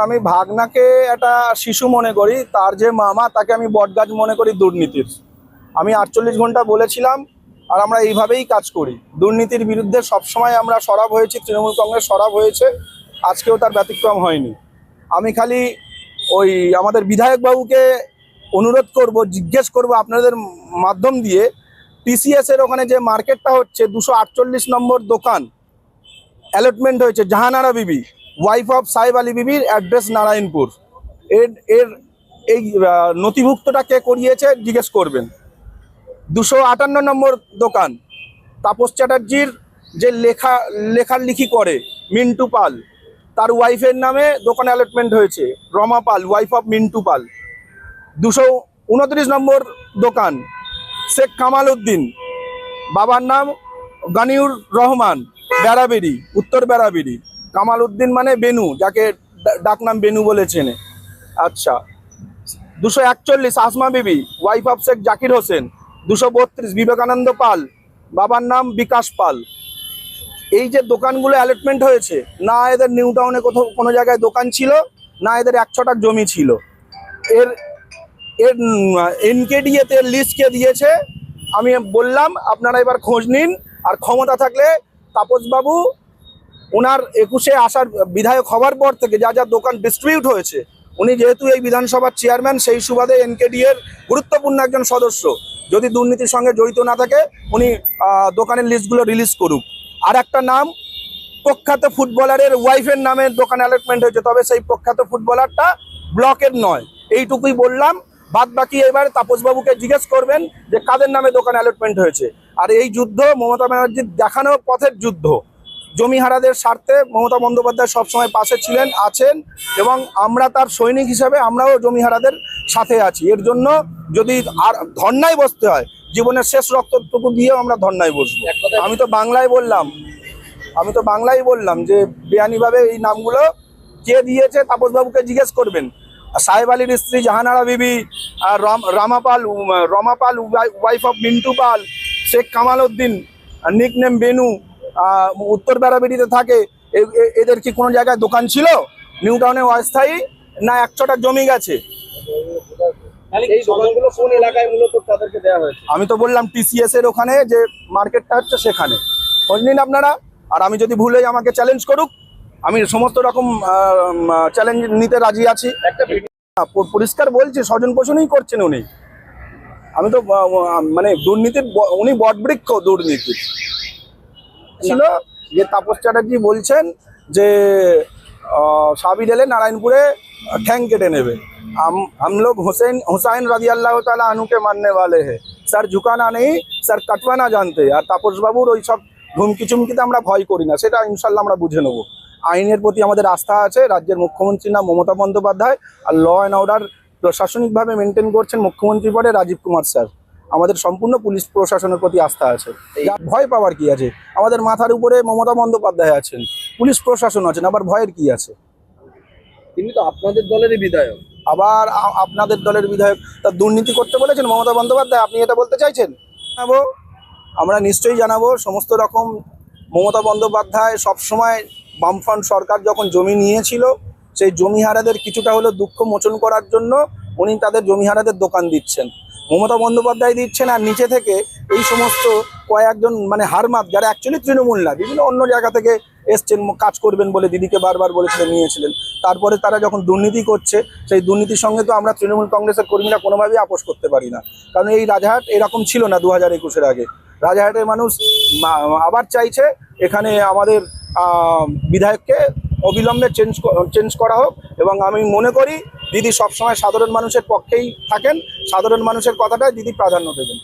আমি ভাগনাকে একটা শিশু মনে করি, তার যে মামা, তাকে আমি বটগাছ মনে করি দুর্নীতির। আমি আটচল্লিশ ঘণ্টা বলেছিলাম, আর আমরা এইভাবেই কাজ করি। দুর্নীতির বিরুদ্ধে সবসময় আমরা সরব হয়েছি, তৃণমূল কংগ্রেস সরব হয়েছে, আজকেও তার ব্যতিক্রম হয়নি। আমি খালি ওই আমাদের বিধায়ক বাবুকে অনুরোধ করব, জিজ্ঞেস করব আপনাদের মাধ্যম দিয়ে টিসিএস এর ওখানে যে মার্কেটটা হচ্ছে, দুশো নম্বর দোকান অ্যালটমেন্ট হয়েছে, জাহানারা বিবি। ওয়াইফ অফ সাহেব আলী বিবির অ্যাড্রেস নারায়ণপুর। এর এর এই নথিভুক্তটা কে করিয়েছে জিজ্ঞেস করবেন। দুশো আটান্ন নম্বর দোকান। তাপস চ্যাটার্জির যে লেখা লেখালেখি করে, মিন্টু পাল। তার ওয়াইফের নামে দোকান অ্যালটমেন্ট হয়েছে, রমা পাল ওয়াইফ অফ মিন্টু পাল। দুশো উনত্রিশ নম্বর দোকান, শেখ কামাল উদ্দিন। বাবার নাম গানিউর রহমান, বেড়াবেড়ি, উত্তর বেড়াবেড়ি। কামাল উদ্দিন মানে বেনু, যাকে ডাকনাম বেনু বলে চেনে। আচ্ছা। দুশো একচল্লিশ, আসমা বিবি ওয়াইফ অফ শেখ জাকির হোসেন। দুশো বত্রিশ, বিবেকানন্দ পাল। বাবার নাম বিকাশ পাল। এই যে দোকানগুলো অ্যালটমেন্ট হয়েছে, না এদের নিউ টাউনে কোথাও কোনো জায়গায় দোকান ছিল, না এদের এক ছটাক জমি ছিল। এর এর এনকেডিএতে লিস্ট কে দিয়েছে, আমি বললাম, আপনারা এবার খোঁজ নিন, আর ক্ষমতা থাকলে তাপসবাবু ওনার একুশে আসার বিধায়ক হওয়ার পর থেকে যা যা দোকান ডিস্ট্রিবিউট হয়েছে, উনি যেহেতু এই বিধানসভার চেয়ারম্যান সেই সুবাদে এনকেডি এর গুরুত্বপূর্ণ একজন সদস্য। যদি দুর্নীতির সঙ্গে জড়িত না থাকে, উনি দোকানের লিস্টগুলো রিলিজ করুক। আর একটা নাম, প্রখ্যাত ফুটবলারের ওয়াইফের নামে দোকান অ্যালটমেন্ট হয়েছে, তবে সেই প্রখ্যাত ফুটবলারটা ব্লকের নয়। এইটুকুই বললাম বাদ বাকি এবার তাপসবাবুকে জিজ্ঞেস করবেন যে কাদের নামে দোকান অ্যালটমেন্ট হয়েছে। আর এই যুদ্ধ মমতা ব্যানার্জির দেখানো পথের যুদ্ধ। জমিহারাদের স্বার্থে মমতা বন্দ্যোপাধ্যায় সবসময় পাশে ছিলেন আছেন এবং আমরা তার সৈনিক হিসাবে আমরাও জমিহারাদের সাথে আছি। এর জন্য যদি আর ধর্নায় বসতে হয় জীবনের শেষ রক্তটুকু দিয়েও আমরা ধর্নায় বসবো। আমি তো বাংলায় বললাম আমি তো বাংলায় বললাম যে বেআইনিভাবে এই নামগুলো কে দিয়েছে তাপসবাবুকে জিজ্ঞেস করবেন। সাহেব আলীর স্ত্রী জাহানারা বিবি আর রম- Ramapal Ramapal wife of Mintu Pal Sheikh Kamal Uddin nickname Benu উত্তর বেড়াবেড়িতে থাকে এদের কি কোনো জায়গায় দোকান ছিল? নিউ টাউনে অস্থায়ী না একশোটা জমি গেছে? আমি তো বললাম টিসিএস এর ওখানে যে মার্কেটটা হচ্ছে সেখানে। খোঁজ নিন আপনারা আর আমি যদি ভুলে আমাকে চ্যালেঞ্জ করুক আমি সমস্ত রকম চ্যালেঞ্জ নিতে রাজি আছি। একটা ভিডিও পরিষ্কার বলছি স্বজন পোষণই করছেন উনি। আমি তো মানে দুর্নীতির উনি বটবৃক্ষ দুর্নীতি। ছিল যে তাপস চ্যাটার্জি বলছেন যে সাবির এলে নারায়ণপুরে ঠ্যাং কেটে নেবে हम हम लोग हुसैन हुसैन रजी अल्लाह ताला अनु के मानने वाले हैं স্যার ঝুকানা নেই স্যার কাটওয়ানা জানতে আর তাপসবাবুর ওই সব ধুমকি চুমকিতে আমরা ভয় করি না সেটা ইনশাল্লাহ আমরা বুঝে নেবো আইনের প্রতি আমাদের আস্থা আছে রাজ্যের মুখ্যমন্ত্রীর নাম মমতা বন্দ্যোপাধ্যায় আর ল অ্যান্ড অর্ডার প্রশাসনিকভাবে মেনটেন করছেন মুখ্যমন্ত্রী পদে রাজীব কুমার স্যার আমাদের সম্পূর্ণ পুলিশ প্রশাসনের প্রতি আস্থা আছে। ভয় পাওয়ার কি আছে? আমাদের মাথার উপরে মমতা বন্দ্যোপাধ্যায় আছেন পুলিশ প্রশাসন আছেন আবার ভয়ের কি আছে? তিনি তো আপনাদের দলেরই বিধায়ক। আবার আপনাদের দলের বিধায়ক তা দুর্নীতি করতে বলেছেন মমতা বন্দ্যোপাধ্যায় আপনি এটা বলতে চাইছেন? জানাব আমরা নিশ্চয়ই জানাব সমস্ত রকম মমতা বন্দ্যোপাধ্যায় সবসময় বামফ্রন্ট সরকার যখন জমি নিয়েছিল সেই জমিহারাদের কিছুটা হলেও দুঃখ মোচন করার জন্য উনি তাদের জমিহারাদের দোকান দিচ্ছেন। মমতা বন্দ্যোপাধ্যায় দিচ্ছেন আর নিচে থেকে এই সমস্ত কয়েকজন মানে হারমাত যারা অ্যাকচুয়ালি তৃণমূল না, বিভিন্ন অন্য জায়গা থেকে এসছেন কাজ করবেন বলে দিদিকে বারবার বলেছিলেন, নিয়েছিলেন। তারপরে তারা যখন দুর্নীতি করছে, সেই দুর্নীতির সঙ্গে তো আমরা তৃণমূল কংগ্রেসের কর্মীরা কোনোভাবেই আপোষ করতে পারি না। কারণ এই রাজাহাট এরকম ছিল না দু হাজার একুশের আগে। রাজাহাটের মানুষ আবার চাইছে এখানে আমাদের বিধায়ককে অবিলম্বে চেঞ্জ চেঞ্জ করা হোক এবং আমি মনে করি দিদি সবসময় সাধারণ মানুষের পক্ষেই থাকেন। সাধারণ মানুষের কথাটাই দিদি প্রাধান্য দেবেন।